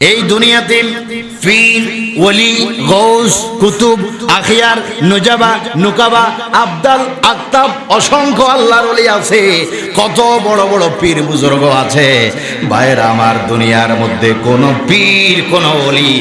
এই দুনিয়াতে পীর, ওলি গৌস কুতুব, আখিয়ার, নুজাবা, নুকাবা, আবদাল, আক্তাব, অসংখ্য আল্লাহর ওলি আছে। কত বড় বড় পীর বুজুর্গ আছে। ভাইয়ের, আমার দুনিয়ার মধ্যে কোন পীর, কোন ওলি,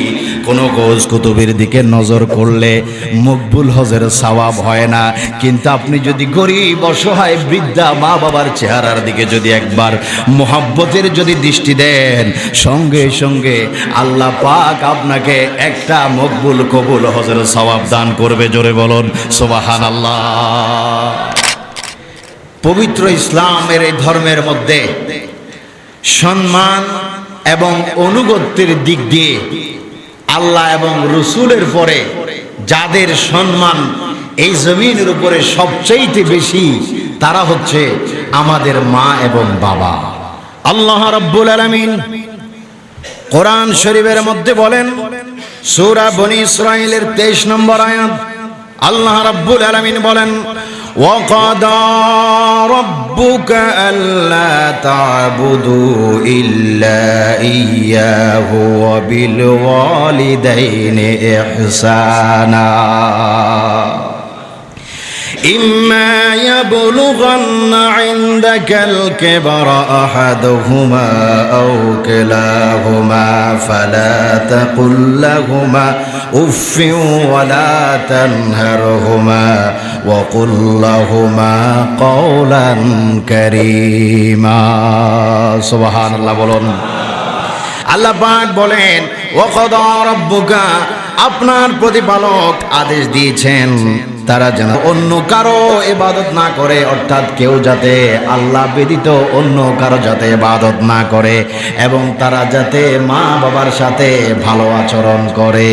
কোনো গৌস কুতুবের দিকে নজর করলে মকবুল হজের সওয়াব হয় না। কিন্তু আপনি যদি গরিব, অসহায়, বৃদ্ধা মা বাবার চেহারার দিকে যদি একবার মোহাব্বতের যদি দৃষ্টি দেন, সঙ্গে সঙ্গে আল্লাহ পাক আপনাকে একটা মকবুল কবুল হজের সওয়াব দান করবে, জোরে বলুন সোবাহান আল্লাহ পবিত্র ইসলামের এই ধর্মের মধ্যে সম্মান এবং অনুগত্যের দিক দিয়ে আল্লাহ এবং রসুলের পরে যাদের সম্মান এই জমিনের উপরে সবচেয়ে বেশি, তারা হচ্ছে আমাদের মা এবং বাবা। আল্লাহ রব্বুল আলমিন কোরআন শরীফের মধ্যে বলেন সূরা বনি ইসরাইলের 23 নম্বর আয়াত আল্লাহ রাব্বুল আলামিন বলেন وقضى ربك ألا تعبدوا إلا إياه وبالوالدين إحسانا إما يبلغن عندك الكبر أحدهما أو كلاهما فلا تقل لهما أف ولا تنهرهما وقل لهما قولا كريما سبحان الله بولون আল্লাহ পাক বলেন ওকদা রব্বুকা আপনার প্রতিপালক আদেশ দিয়েছেন তারা যেন অন্য কারও এবাদত না করে, অর্থাৎ কেউ যাতে আল্লাহ ব্যতীত অন্য কারও যাতে ইবাদত না করে এবং তারা যাতে মা বাবার সাথে ভালো আচরণ করে।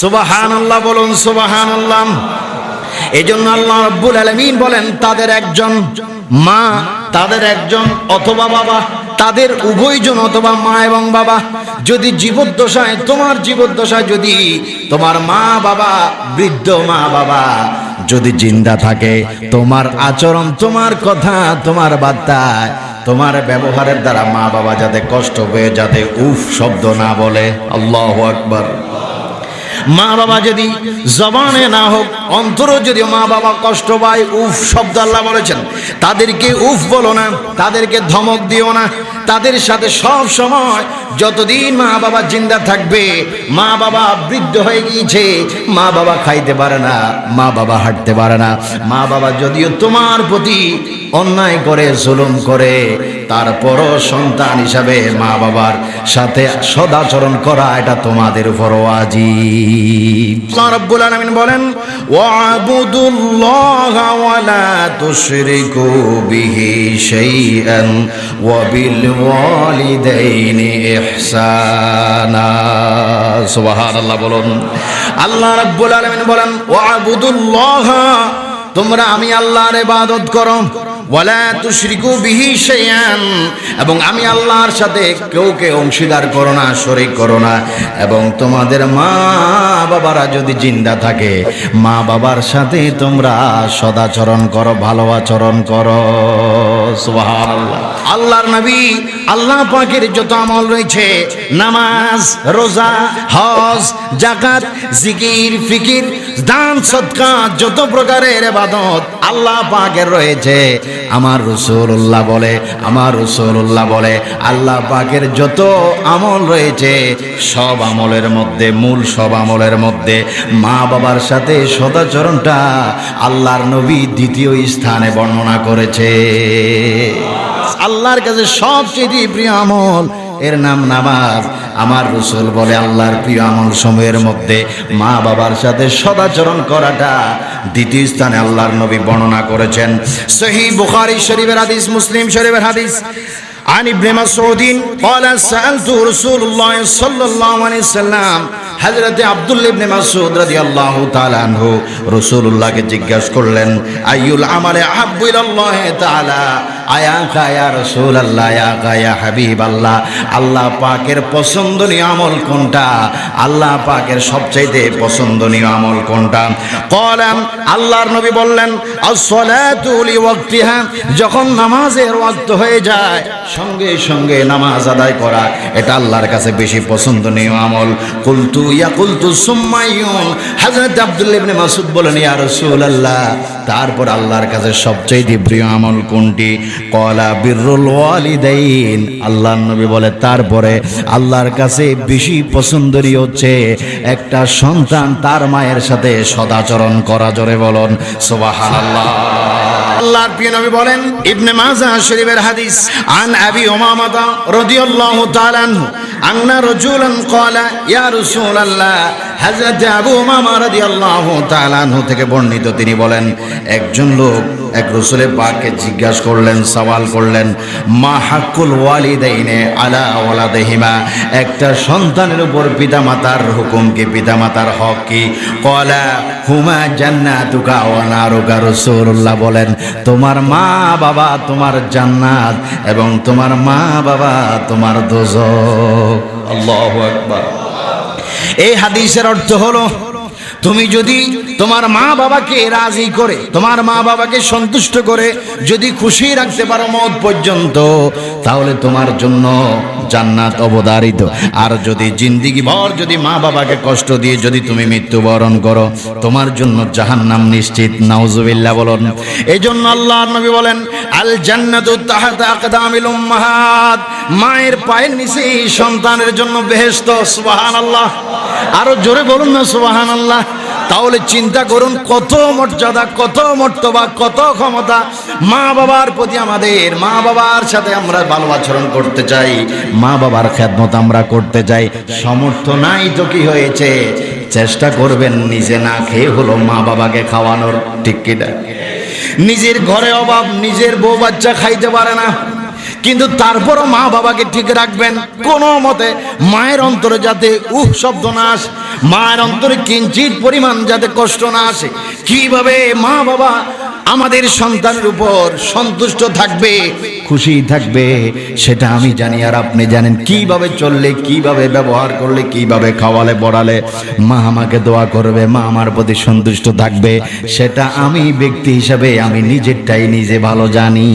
সুবাহান আল্লাহ বলুন সুবাহান আল্লাহ এই জন্য আল্লাহ রব্বুল আলমিন বলেন, তাদের একজন মা, তাদের একজন অথবা বাবা তাদের উভয়জন অথবা মা এবং বাবা যদি জীবদ্দশায়, তোমার জীবদ্দশায় যদি তোমার মা বাবা, বৃদ্ধ মা বাবা যদি জিন্দা থাকে, তোমার আচরণ, তোমার কথা, তোমার বার্তায় তোমার ব্যবহারের দ্বারা মা বাবা যাতে কষ্ট পেয়ে, যাতে উফ শব্দ না বলে, আল্লাহ আকবার। মা বাবা যদি জবানে না হোক অন্তরও যদি মা বাবা কষ্ট পায়, উফ, শব্দ আল্লাহ বলেছেন। তাদেরকে উফ বলো না, তাদেরকে ধমক দিও না। তাদের সাথে সব সময় যতদিন মা বাবা জিন্দা থাকবে, মা বাবা বৃদ্ধ হয়ে গিয়েছে, মা বাবা খাইতে পারে না, মা বাবা হাঁটতে পারে না। মা বাবা যদিও তোমার প্রতি অন্যায় করে, জুলুম করে, তারপরও সন্তান হিসাবে মা বাবার সাথে সদাচরণ করা, এটা তোমাদের উপর আল্লাহ রাব্বুল আলামিন বলেন, ওয়াবুদুল্লাহ বলুন। আল্লাহ বলেন তোমরা আমি আল্লাহর ইবাদত করো। ওয়ালা তুশরিকু বিহি শাইআন। এবং আমি আল্লাহর সাথে কেউ কে অংশীদার করো না, শরীক করো না। এবং তোমাদের মা বাবারা যদি জিন্দা থাকে মা বাবার সাথে তোমরা সদাচরণ করো, ভালো আচরণ করো। সুবহানাল্লাহ। আল্লাহর নবী আল্লাহ পাকের যত আমল রয়েছে, নামাজ, রোজা, হজ জাকাত জিকির, ফিকির, দান সৎকা যত প্রকারের ইবাদত আল্লাহ পাকের রয়েছে। আমার রসুল্লাহ বলে, আমার রসুল্লাহ বলে, আল্লাহ পাকের যত আমল রয়েছে, সব আমলের মধ্যে, মূল সব আমলের মধ্যে, মা বাবার সাথে সদাচরণটা আল্লাহর নবী দ্বিতীয় স্থানে বর্ণনা করেছে। আল্লাহর কাছে সবচেয়ে প্রিয় আমল এর নাম নামাজ আমার রসুল বলে আল্লাহর প্রিয় আমল সময়ের মধ্যে মা বাবার সাথে সদাচরণ করাটা দ্বিতীয় স্থানে আল্লাহর নবী বর্ণনা করেছেন সহি বুখারী শরীফের হাদিস মুসলিম শরীফের হাদিস عن ابن مسعود قال سألت رسول الله صلى الله عليه وسلم হযরতে আব্দুল্লাহ ইবনে মাসউদ রাদিয়াল্লাহু তাআলা আনহু রাসূলুল্লাহকে জিজ্ঞাসা করলেন আইয়ুল আমালে আহাব্বু ইলাল্লাহি তাআলা আয়া কায়া রসুল আল্লাহ আয়া কায়া হাবিব আল্লাহ আল্লাহ পাকের পছন্দনীয় আমল কোনটা? আল্লাহ পাকের সবচাইতে পছন্দনীয় আমল কোনটা? কলাম আল্লাহর নবী বললেন যখন নামাজের ওয়াক্ত হয়ে যায়, সঙ্গে সঙ্গে নামাজ আদায় করা, এটা আল্লাহর কাছে বেশি পছন্দনীয় আমল। কুলতু, ইয়া কুলতু সুম্মাইয়ুন হযরত আব্দুল্লাহ ইবনে মাসউদ বলেন, ইয়া রাসূলুল্লাহ তারপর আল্লাহর কাছে সবচেয়ে প্রিয় আমল কোনটি? কলা বিরুল ওয়ালিদাইন। আল্লাহ নবী বলে, তারপরে আল্লাহর কাছে বেশি পছন্দরই হচ্ছে একটা সন্তান তার মায়ের সাথে সদাচরণ করা। জোরে বলুন, সুবহানাল্লাহ। আল্লাহর প্রিয় নবী বলেন, ইবনে মাজাহ শরীফের হাদিস, আন আবি উমামাতা রাদিয়াল্লাহু তাআলা আন্না রাজুলান ক্বালা, ইয়া রাসূলুল্লাহ হযরত আবু উমামা রাদিয়াল্লাহু তাআলা আনহু থেকে বর্ণিত তিনি বলেন, একজন লোক এক রসুলের পাককে জিজ্ঞাসা করলেন, সওয়াল করলেন, মা হাক্কুল ওয়ালিদাইনে আলা ওয়ালাদিহিমা একটা সন্তানের উপর পিতামাতার হুকুম কি, পিতামাতার হক কি? কলা হুমা জান্নাতুকা ওয়া নারুকা, রাসূলুল্লাহ বলেন, তোমার মা বাবা তোমার জান্নাত এবং তোমার মা বাবা তোমার দোজখ আল্লাহু একবার এই হাদিসের অর্থ হলো, তুমি যদি তোমার মা বাবাকে রাজি করে, তোমার মা বাবাকে সন্তুষ্ট করে যদি খুশি রাখতে পারো মত পর্যন্ত, তাহলে তোমার জন্য জান্নাত অবধারিত। আর যদি জিন্দিগি ভর যদি মা বাবাকে কষ্ট দিয়ে যদি তুমি মৃত্যুবরণ করো, তোমার জন্য জাহান্নাম নিশ্চিত। নাউজুবিল্লাহ বলুন। এই জন্য আল্লাহ নবী বলেন আল জান্নাতু তাহাতা আকদামিল উম্মাহাত। মায়ের পায়ের নিচে সন্তানের জন্য বেহেশত, সুবহানাল্লাহ। আরও জোরে বলুন না, সুবহানাল্লাহ। তাহলে চিন্তা করুন, কত মর্যাদা, কত মর্তবা, কত ক্ষমতা মা বাবার প্রতি আমাদের, মা বাবার সাথে আমরা ভালো আচরণ করতে চাই, মা বাবার খেদমত আমরা করতে চাই সামর্থ্য নাই তো কি হয়েছে? চেষ্টা করবেন, নিজে না খেয়ে হলো মা বাবাকে খাওয়ানোর, ঠিক কিনা নিজের ঘরে অভাব, নিজের বউ বাচ্চা খাইতে পারে না। কিন্তু তারপরও মা বাবাকে ঠিক রাখবেন। কোনো মতে মায়ের অন্তরে যাতে উহ শব্দ না আসে, মায়ের অন্তরে কিঞ্চিত পরিমাণ যাতে কষ্ট না আসে, কীভাবে মা বাবা আমাদের সন্তানের উপর সন্তুষ্ট থাকবে, খুশি থাকবে, সেটা আমি জানি। আর আপনি জানেন কীভাবে চললে, কীভাবে ব্যবহার করলে, কীভাবে খাওয়ালে পড়ালে মা আমাকে দোয়া করবে, মা আমার প্রতি সন্তুষ্ট থাকবে, সেটা আমি ব্যক্তি হিসাবে আমি নিজেরটাই নিজে ভালো জানি।